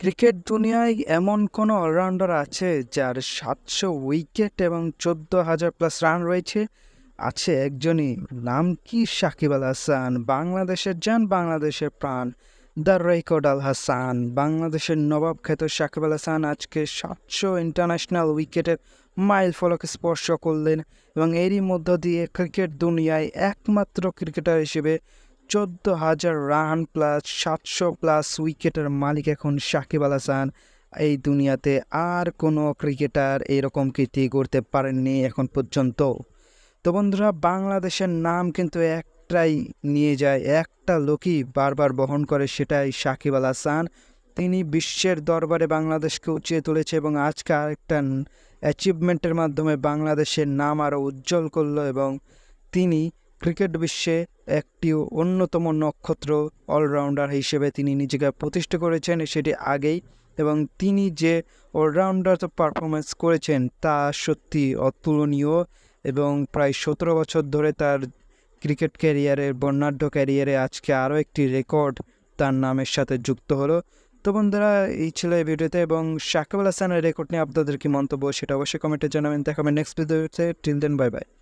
Cricket দুনিয়ায় এমন কোনো অলরাউন্ডার আছে যার সাতশো উইকেট এবং চোদ্দ হাজার প্লাস রান রয়েছে? আছে একজনই, নাম কি? সাকিব আল হাসান, বাংলাদেশের যান বাংলাদেশের প্রাণ। দ্য রেকর্ড আল হাসান, বাংলাদেশের নবাব খ্যাত সাকিব আল হাসান আজকে সাতশো ইন্টারন্যাশনাল উইকেটের মাইল ফলক স্পর্শ করলেন এবং এরই মধ্য দিয়ে ক্রিকেট দুনিয়ায় একমাত্র ক্রিকেটার হিসেবে চোদ্দ হাজার রান প্লাস সাতশো প্লাস উইকেটের মালিক এখন সাকিব আল হাসান। এই দুনিয়াতে আর কোনো ক্রিকেটার এরকম কীর্তি করতে পারেননি এখন পর্যন্ত। তো বন্ধুরা, বাংলাদেশের নাম কিন্তু একটাই নিয়ে যায়, একটা লোকই বারবার বহন করে সেটাই সাকিব আল হাসান। তিনি বিশ্বের দরবারে বাংলাদেশকে উঁচিয়ে তুলেছে এবং আজকে আরেকটা অ্যাচিভমেন্টের মাধ্যমে বাংলাদেশের নাম আরও উজ্জ্বল করল এবং তিনি ক্রিকেট বিশ্বে একটি অন্যতম নক্ষত্র অলরাউন্ডার হিসেবে তিনি নিজেকে প্রতিষ্ঠা করেছেন সেটি আগেই এবং তিনি যে অলরাউন্ডার পারফরমেন্স করেছেন তা সত্যি অতুলনীয় এবং প্রায় সতেরো বছর ধরে তার ক্রিকেট ক্যারিয়ারের বর্ণাঢ্য ক্যারিয়ারে আজকে আরও একটি রেকর্ড তার নামের সাথে যুক্ত হলো। তো বন্ধুরা, এই ছিল এই ভিডিওতে এবং সাকিব আল হাসানের রেকর্ড নিয়ে আপনাদের কি মন্তব্য সেটা অবশ্যই কমেন্টে জানাবেন। দেখাবেন নেক্সট ভিডিওতে টিল দেন বাই বাই